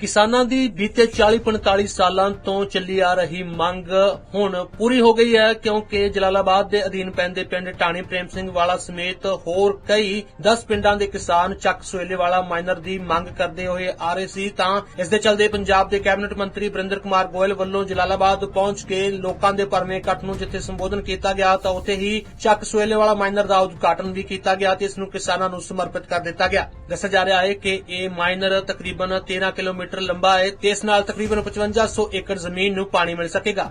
ਕਿਸਾਨਾਂ ਦੀ ਬੀਤੇ 40-45 ਸਾਲਾਂ ਤੋਂ ਚੱਲੀ ਆ ਰਹੀ ਮੰਗ ਹੁਣ ਪੂਰੀ ਹੋ ਗਈ ਹੈ, ਕਿਉਂਕਿ ਜਲਾਲਾਬਾਦ ਦੇ ਅਧੀਨ ਪੈਂਦੇ ਪਿੰਡ ਟਾਣੀ ਪ੍ਰੇਮ ਸਿੰਘ ਵਾਲਾ ਸਮੇਤ ਹੋਰ ਕਈ 10 ਪਿੰਡਾਂ ਦੇ ਕਿਸਾਨ ਚੱਕ ਸੋਇਲੇ ਵਾਲਾ ਮਾਈਨਰ ਦੀ ਮੰਗ ਕਰਦੇ ਹੋਏ ਆ ਰਹੇ ਸੀ। ਤਾਂ ਇਸ ਦੇ ਚਲਦੇ ਪੰਜਾਬ ਦੇ ਕੈਬਨਿਟ ਮੰਤਰੀ ਬਰਿੰਦਰ ਕੁਮਾਰ ਗੋਇਲ ਵੱਲੋਂ ਜਲਾਲਾਬਾਦ ਪਹੁੰਚ ਕੇ ਲੋਕਾਂ ਦੇ ਭਰਵੇਂ ਇਕੱਠ ਨੂੰ ਜਿੱਥੇ ਸੰਬੋਧਨ ਕੀਤਾ ਗਿਆ, ਤਾਂ ਉੱਥੇ ਹੀ ਚੱਕ ਸੋਇਲੇ ਵਾਲਾ ਮਾਈਨਰ ਦਾ ਉਦਘਾਟਨ ਵੀ ਕੀਤਾ ਗਿਆ ਤੇ ਇਸ ਨੂੰ ਕਿਸਾਨਾਂ ਨੂੰ ਸਮਰਪਿਤ ਕਰ ਦਿੱਤਾ ਗਿਆ। ਦੱਸਿਆ ਜਾ ਰਿਹਾ ਹੈ ਕਿ ਇਹ ਮਾਈਨਰ ਤਕਰੀਬਨ 13 ਕਿਲੋਮੀਟਰ ਲੰਬਾ ਹੈ ਤੇ ਇਸ ਨਾਲ ਤਕਰੀਬਨ 5500 ਏਕੜ ਜ਼ਮੀਨ ਨੂੰ ਪਾਣੀ ਮਿਲ ਸਕੇਗਾ।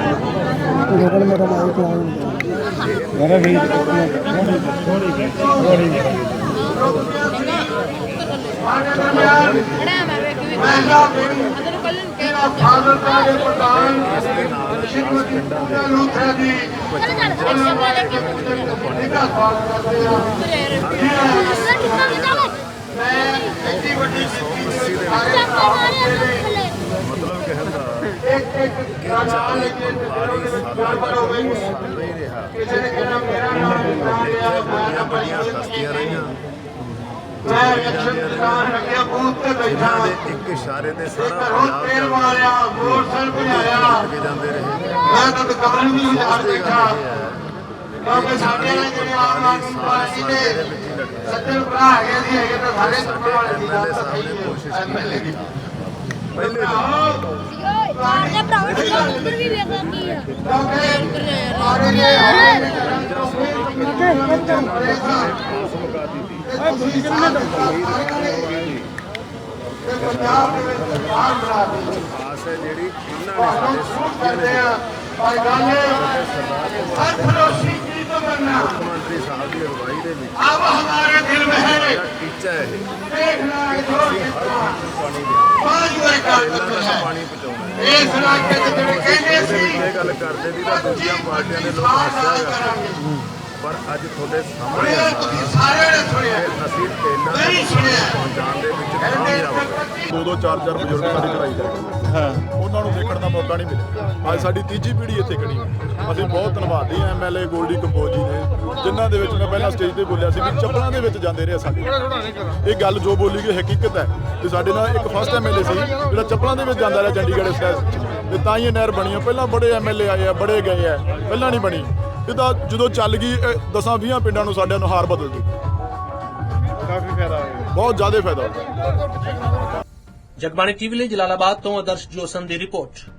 ਕੇ ਮੇਰਾ ਮਾਈਕ ਲਾਉਂ ਮੇਰਾ ਵੀ ਬੜਾ ਮੈਂ ਵੇਖ ਮਤਲਬ ਕਹਿਣ ਦਾ ਇੱਕ ਇੱਕ ਗਾਣਾ ਲੈ ਕੇ ਜਾਨਵਰ ਹੋਵੇ ਨਹੀਂ ਰਿਹਾ। ਕਿਸੇ ਨੇ ਮੈਂ ਅਕਸ਼ਰ ਦੁਕਾਨ ਲੱਗਿਆ ਬੂਥ ਤੇ ਬੈਠਾ। ਦੇ ਇੱਕ ਇਸ਼ਾਰੇ ਤੇ ਸਾਰਾ ਪੰਜਾਬ ਤੇਲ ਮਾਰਿਆ ਮੋਟਰਸਾਈਕਲ ਭਜਾਇਆ। ਮੈਂ ਤਾਂ ਦੁਕਾਨ ਵੀ ਉਜਾੜ ਬੈਠਾ। ਕਿਉਂਕਿ ਸਾਡੇ ਨਾਲ ਜਿਹੜੇ ਆਮ ਆਦਮੀ ਪਾਰਟੀ ਦੇ ਸੱਜਣ ਭਰਾ ਹੈਗੇ ਸੀ ਹੈਗੇ ਤਾਂ ਸਾਰੇ ਦੁਕਾਨ ਵਾਲੇ ਸੀ। ਐਮਐਲਏ ਸਾਹਿਬ ਨੇ ਕੋਸ਼ਿਸ਼ ਐਮਐਲਏ ਦੀ। ਪਹਿਲੇ ਦੇ ਭਰਾਵਾ ਤੂੰ ਉੱਪਰ ਵੀ ਵੇਖਦਾ ਕੀ ਆ। ਸਾਰੇ ਨੇ ਆਪਣੇ ਘਰਾਂ ਚੋਂ ਤੁਸੀਂ ਤੇ ਪੰਜਾਬ ਦੇ ਵਿੱਚ ਸਰਕਾਰ ਬਣਾ ਦਿੱਤੀ ਆਸ ਹੈ ਜਿਹੜੀ ਇਹਨਾਂ ਨੇ ਤੁਹਾਨੂੰ ਸਾਡੇ ਸ਼ੁਰੂ ਕਰਦੇ ਆ ਪਰ ਗੱਲ ਇਹ ਹਰ ਫਰੋਸ਼ੀ ਕੀ ਤੋਂ ਕਰਨਾ ਮੁੱਖ ਮੰਤਰੀ ਸਾਹਿਬ ਦੀ ਅਗਵਾਈ ਦੇ ਵਿੱਚ अब हमारे दिल में है ਜਿਹੜਾ ਟੀਚਾ ਹੈ ਇਹ देखना है जो कितना ਪਾਣੀ ਦੇ पांच बजे का ਇਹਨਾਂ करते ਤੱਕ हैं ਪਾਣੀ ਪਹੁੰਚਾਉਣਾ ਹੈ इस इलाके से ਜਿਹੜੇ ਕਹਿੰਦੇ ਇਹਦੇ ਸੀ ਵਿੱਚ ਇਹ ਗੱਲ ਕਰਦੇ ਵੀ ਤਾਂ ਦੂਜੀਆਂ ਪਾਰਟੀਆਂ ਦੇ ਲੋਕ ਬਾਤ ਹੱਸਿਆ ਕਰਾਂਗੇ ਪਰ ਅੱਜ ਤੁਹਾਡੇ ਸਾਹਮਣੇ ਅਸੀਂ ਇਹਨਾਂ ਨਹੀਂ ਸੁਣਿਆ। ਪਹੁੰਚਾਉਣ ਦੇ ਵਿੱਚ ਕਾਮਯਾਬ ਹੋਏ ਦੋ ਦੋ ਚਾਰ ਚਾਰ ਬਜ਼ੁਰਗ ਸਾਡੇ ਕਰਾਈ ਜਾਂਦੇ ਹਾਂ। ਉਹਨਾਂ ਨੂੰ ਦੇਖਣ ਦਾ ਮੌਕਾ ਨਹੀਂ ਮਿਲਿਆ। ਅੱਜ ਸਾਡੀ ਤੀਜੀ ਪੀੜ੍ਹੀ ਇੱਥੇ ਖੜੀ ਹੈ। ਅਸੀਂ ਬਹੁਤ ਧੰਨਵਾਦੀ ਹਾਂ ਐਮਐਲਏ ਗੋਲਡੀ ਕੰਬੋਜ ਜੀ ਦੇ ਜਿਨ੍ਹਾਂ ਦੇ ਵਿੱਚ ਮੈਂ ਪਹਿਲਾਂ ਸਟੇਜ ਤੇ ਬੋਲਿਆ ਸੀ ਵੀ ਚੱਪਲਾਂ ਦੇ ਵਿੱਚ ਜਾਂਦੇ ਰਹੇ ਸਾਡੇ। ਇਹ ਗੱਲ ਜੋ ਬੋਲੀ ਗਈ ਹਕੀਕਤ ਹੈ ਕਿ ਸਾਡੇ ਨਾਲ ਇੱਕ ਫਸਟ ਐਮਐਲਏ ਸੀ ਜਿਹੜਾ ਚੱਪਲਾਂ ਦੇ ਵਿੱਚ ਜਾਂਦਾ ਰਿਹਾ ਚੰਡੀਗੜ੍ਹ 'ਚ। ਤੇ ਤਾਂ ਹੀ ਇਹ ਨਹਿਰ ਬਣੀ ਪਹਿਲਾਂ ਬੜੇ ਐਮਐਲਏ ਆਏ ਆ ਬੜੇ ਗਏ ਆ ਪਹਿਲਾਂ ਨਹੀਂ ਬਣੀ। ਇਹ ਤਾਂ ਜਦੋਂ ਚੱਲ ਗਈ 10 20 ਪਿੰਡਾਂ ਨੂੰ ਸਾਡਿਆਂ ਨੂੰ ਹਾਰ ਬਦਲ ਦਿੱਤੀ। ਕਾਫੀ ਫਾਇਦਾ ਹੋਇਆ। ਬਹੁਤ ਜ਼ਿਆਦਾ ਫਾਇਦਾ ਹੋਇਆ। ਜਗਬਾਣੀ ਟੀਵੀ ਲਈ ਜਲਾਲਾਬਾਦ ਤੋਂ ਆਦਰਸ਼ ਜੋਸਨ ਦੀ ਰਿਪੋਰਟ।